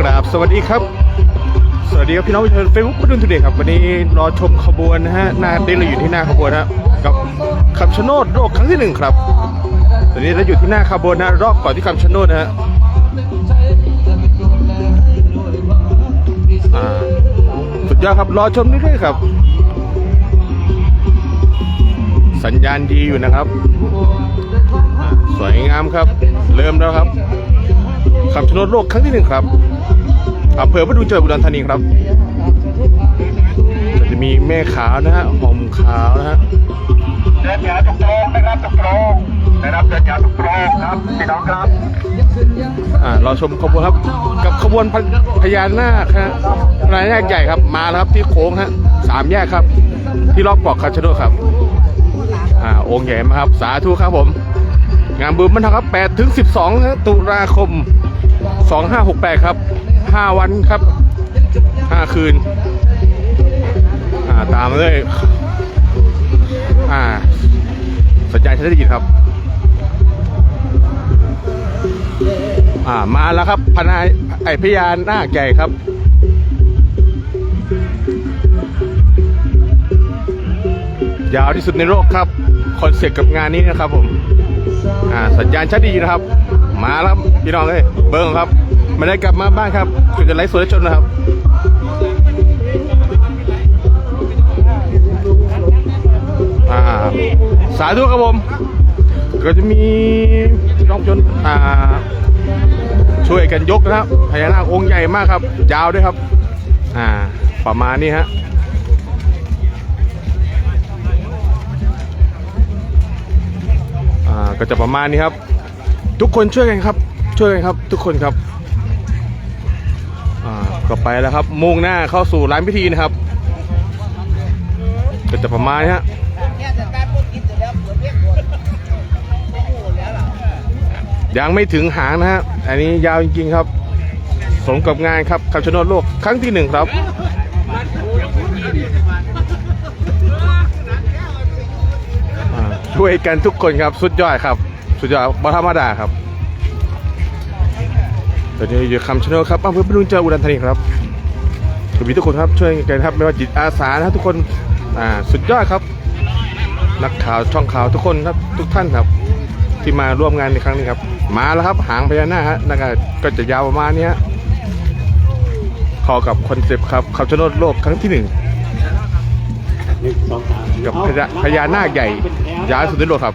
กราบสวัสดีครับ สวัสดีครับพี่น้องประชาชนเฟซบุ๊กรุ่นทุเดย์ครับ วันนี้รอชมขบวนนะฮะหน้าเต็นเราอยู่ที่หน้าขบวนนะฮะกับคำชะโนดโลกครั้งที่หนึ่งครับตอนนี้เราอยู่ที่หน้าขบวนนะรอบก่อนที่คำชะโนดนะฮะอ่าสุดยอดครับรอชมเรื่อยๆครับ สัญญาณดีอยู่นะครับ สวยงามครับ เริ่มแล้วครับคำชะโนดโลกครั้งที่หนึ่งครับ อำเภอพระดูจังหวัดอุดรธานีครับก็จะมีแม่ขาวนะฮะห่มขาวนะฮะเดินยาทุกโรงนะครับทุกโรงนะครับเดินยาทุกโรงครับพี่น้องครับอ่ารอชมขบวนครับ กับขบวนพญพญานาคฮะพญานาคใหญ่ครับมาแล้วครับที่โค้งฮะสามแยกครับ ที่รอบเกาะคำชะโนดครับอ่าองค์ใหญ่มากครับ สาธุครับผม งานบุญมันทครับ8ถึง 12นะตุลาคม 2568 ครับ 5วันครับ5คืน อ่าตามเลยอ่าสัญญาณชัดเจนครับ อ่ามาแล้วครับพนายไอพญานหน้าใหญ่ครับยาวที่สุดในโลกครับคอนเซ็ปต์กับงานนี้นะครับผม อ่าสัญญาณชัดดีนะครับ มาแล้วพี่น้องเลยเบิ้งครับ ไม่ได้กลับมาบ้านครับคุณจะไลฟ์สดให้ชมนะครับอ่าสาธุครับผม ก็จะมีน้องชนอ่าช่วยกันยกนะครับพญานาคองค์ใหญ่มากครับ ยาวด้วยครับ อ่า ประมาณนี้ฮะอ่าก็จะประมาณนี้ครับ ทุกคนช่วยกันครับ ช่วยกันครับ ทุกคนครับ ก็ไปแล้วครับ มุ่งหน้าเข้าสู่ร้านพิธีนะครับ ก็จะประมาณนี้ฮะยังไม่ถึงหางนะฮะ อันนี้ยาวจริงๆครับ สมกับงานครับคำชะโนดโลกครั้งที่หนึ่งครับช่วยกันทุกคนครับ สุดยอดครับ สุดยอดบธรรมดาครับ ตอนนี้อยู่คำชะโนดครับอำเภอพนมเจออุดรธานีครับขอบคุณทุกคนครับช่วยกันครับไม่ว่าจิตอาสานะครับทุกคนอ่าสุดยอดครับ นักข่าวช่องข่าวทุกคนครับทุกท่านครับ ที่มาร่วมงานในครั้งนี้ครับ มาแล้วครับหางพญานาคฮะนั่นก็ก็จะยาวประมาณนี้ฮะเข้ากับคอนเซปต์ครับคำชะโนดโลกครั้งที่หนึ่งกับพญาพญานาคใหญ่ยาวที่สุดในโลกครับ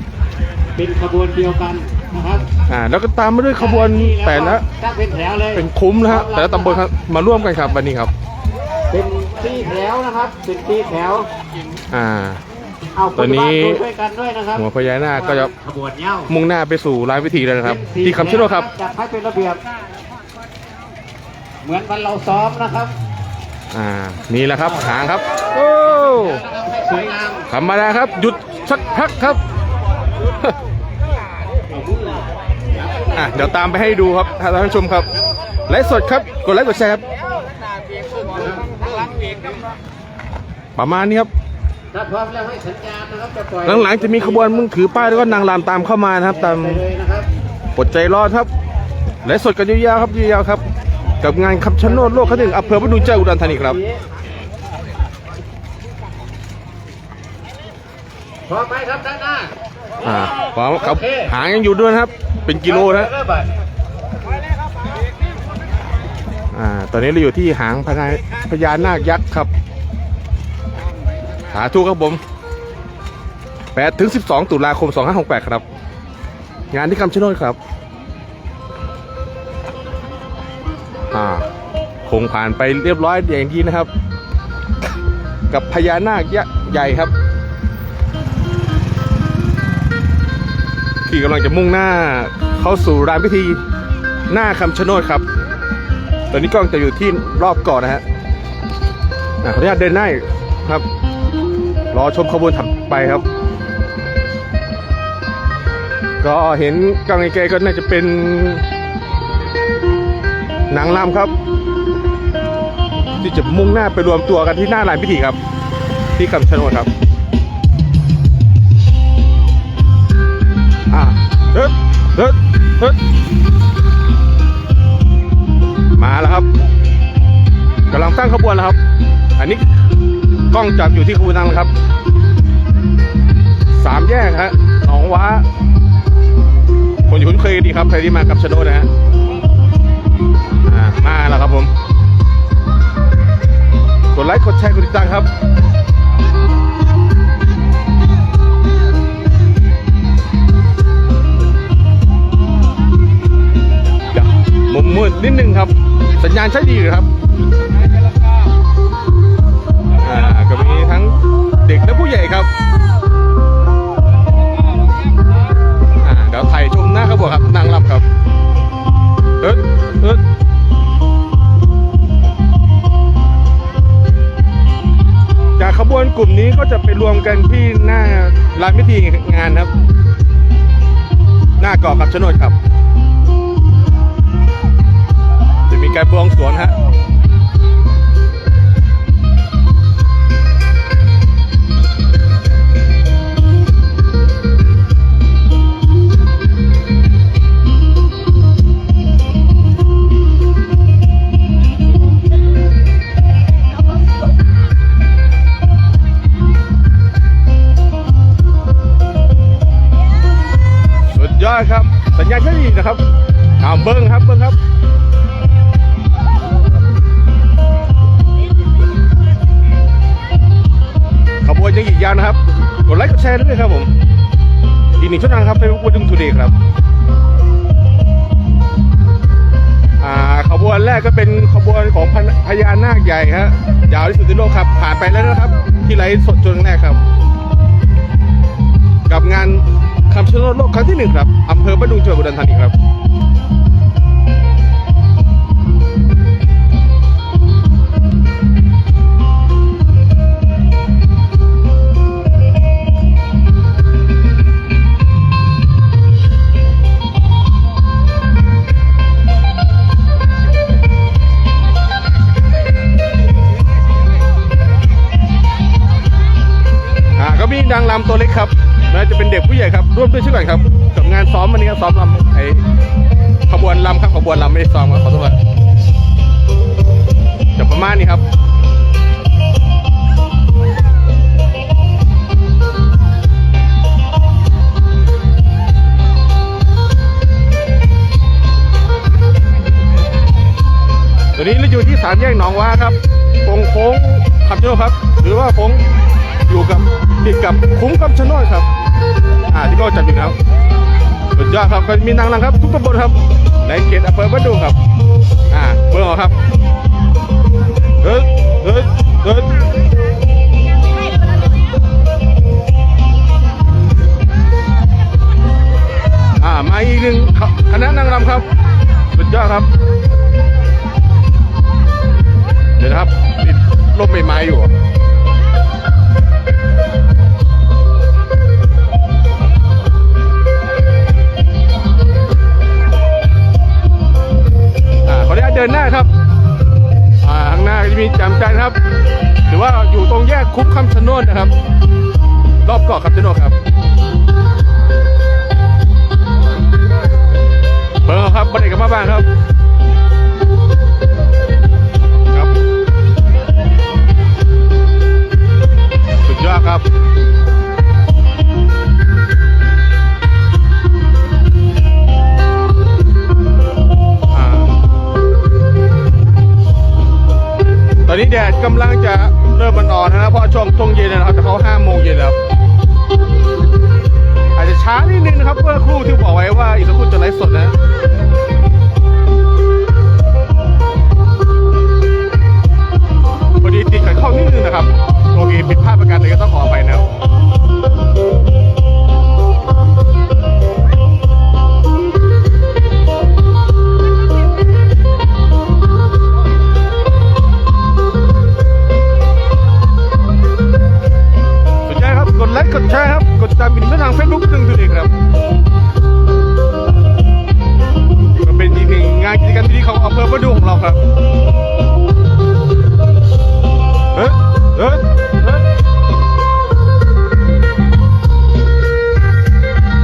เป็นขบวนเดียวกัน นะครับอ่าแล้วก็ตามมาด้วยขบวนแต่ละตั้งเป็นแถวเลยเป็นคุ้มนะฮะแต่ละตำบลครับมาร่วมกันครับวันนี้ครับ เป็นตีแถวนะครับเป็นตีแถวอ่า เอาตอนนี้คบ้าดูด้วยกันด้วยนะครับหัวพญานาคก็จะขบวนเย้ามุ่งหน้าไปสู่ร้านพิธีแล้วนะครับที่คำชะโนดครับ จัดให้เป็นระเบียบ เหมือนวันเราซ้อมนะครับอ่านี่แหละครับหางครับ โอ้ให้สวยงาม ธรรมดาครับ หยุดสักพักครับ อะเดี๋ยวตามไปให้ดูครับท่านผู้ชมครับไลฟ์สดครับกดไลค์กดแชร์ครับประมาณนี้ครับถ้าพร้อมแล้วให้สัญญาณนะครับจะปล่อยหลังๆจะมีขบวนมึงถือป้ายแล้วก็นางรำตามเข้ามานะครับ ตามไปเลยนะครับอดใจรอครับไลฟ์สดกันยาวๆครับยาวๆครับ กับงานคำชะโนดโลกครั้งที่หนึ่งอำเภอพระดูเจ้าอุดรธานีครับพร้อมไหมครับด้านหน้า อ่าพร้อมครับหางยังอยู่ด้วยนะครับ เป็นกิโลนะอ่าตอนนี้เราอยู่ที่หางพญาพญานาคยักษ์ครับสาธุครับผม8ถึง 12 ตุลาคม 2568 ครับ งานที่คำชะโนดครับ อ่า คงผ่านไปเรียบร้อยอย่างดีนะครับ กับพญานาคยักษ์ใหญ่ครับ ที่กำลังจะมุ่งหน้าเข้าสู่ร้านพิธีหน้าคำชะโนดครับ ตอนนี้กล้องจะอยู่ที่รอบเก่อนนะฮะอะขออนุญาตเดินหน้าครับ รอชมขบวนถัดไปครับ ก็เห็นกล้องไกลก็น่าจะเป็นนางรำครับ ที่จะมุ่งหน้าไปรวมตัวกันที่หน้าลานพิธีครับ ที่คำชะโนดครับ เฮ้ยมาแล้วครับกำลังตั้งขบวนแล้วครับ อันนี้กล้องจับอยู่ที่คูนังครับ สามแยกฮะหนองว้าคนคุ้นเคยดีครับใครที่มากับชโนนะฮะมาแล้วครับผม กดไลค์กดแชร์กดติดตามครับ มืดนิดนึงครับ สัญญาณใช้ดีเลยครับอ่าก็มีทั้งเด็กและผู้ใหญ่ครับอ่าเดี๋ยวถ่ายชมหน้าขบวนครับนางรำครับเอิดเอิดจากขบวนกลุ่มนี้ก็จะไปรวมกันที่หน้าลานพิธีงานครับ หน้าเกาะคำชนดครับ จะมีการบวงสวงฮะสุดยอดครับ สัญญาณใช้ดีนะครับเอาเบิ้งครับเบิ้งครับ ขบวนยังอีกยาวนะครับ กดไลค์กดแชร์ด้วยครับผม อีกหนึ่งช่องทางครับ Facebook วันดุงทูเดย์ครับ อ่าขบวนแรกก็เป็นขบวนของพญพญานาคใหญ่ฮะยาวที่สุดในโลกครับ ผ่านไปแล้วนะครับ ที่ไลฟ์สดจนแรกครับ กับงานคำชะโนดโลกครั้งที่หนึ่งครับอำเภอบ้านดุงจังหวัดอุดรธานีครับ ก็มีนางรำตัวเล็กครับไม่ว่าจะเป็นเด็กผู้ใหญ่ครับร่วมด้วยช่วยกันครับกับงานซ้อมวันนี้ครับซ้อมรำไอขบวนรำครับขบวนรำไม่ได้ซ้อมครับขอโทษครับจะประมาณนี้ครับตอนนี้เราอยู่ที่สามแยกหนองว้าครับโค้งโค้งคำชะโนดครับ หรือว่าโค้ง อยู่กับติดกับคุ้งคำชะโนดครับ อ่าที่ก็จัดอยู่นะครับสุดยอดครับก็มีนางรำครับ ทุกตำบลครับ ในเขตอำเภอบ้านดุงครับ อ่าเบอร์ออกครับเฮ้ยเฮ้ยเฮ้ยอ่ามาอีกหนึ่งคณะนางรำครับสุดยอดครับเดี๋ยวนะครับติดร่มใบไม้อยู่ บอร์ครับบันเอกมาบ้างครับครับ สุดยอดครับอ่าตอนนี้แดดกำลังจะเริ่มมันอ่อนนะครับเพราะช่วงช่วงเย็นนะครับจะเข้าห้าโมงเย็น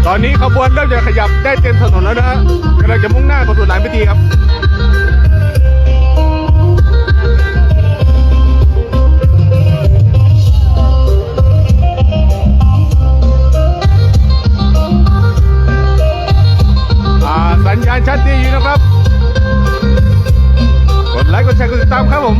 ตอนนี้ขบวนเริ่มจะขยับได้เต็มถนนแล้วนะฮะกำลังจะมุ่งหน้าไปสู่หลายพิธีครับสัญญาณชัดดีอยู่นะครับ กดไลค์ กดแชร์ กดติดตามครับผม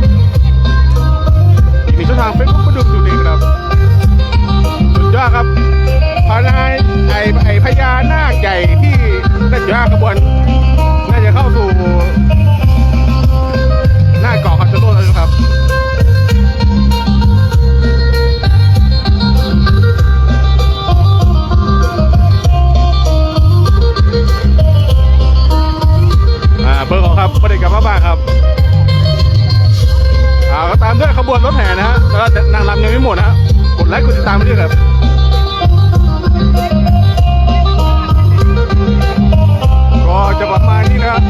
ับประเด็นกับมาบ้านครับอ่าก็ตามด้วยขบวนรถแห่นะฮะแล้วก็นางรำยังไม่หมดนะะกดไลค์กดติดตามไปด้วยครับก็จะประมาณนี้นะครับ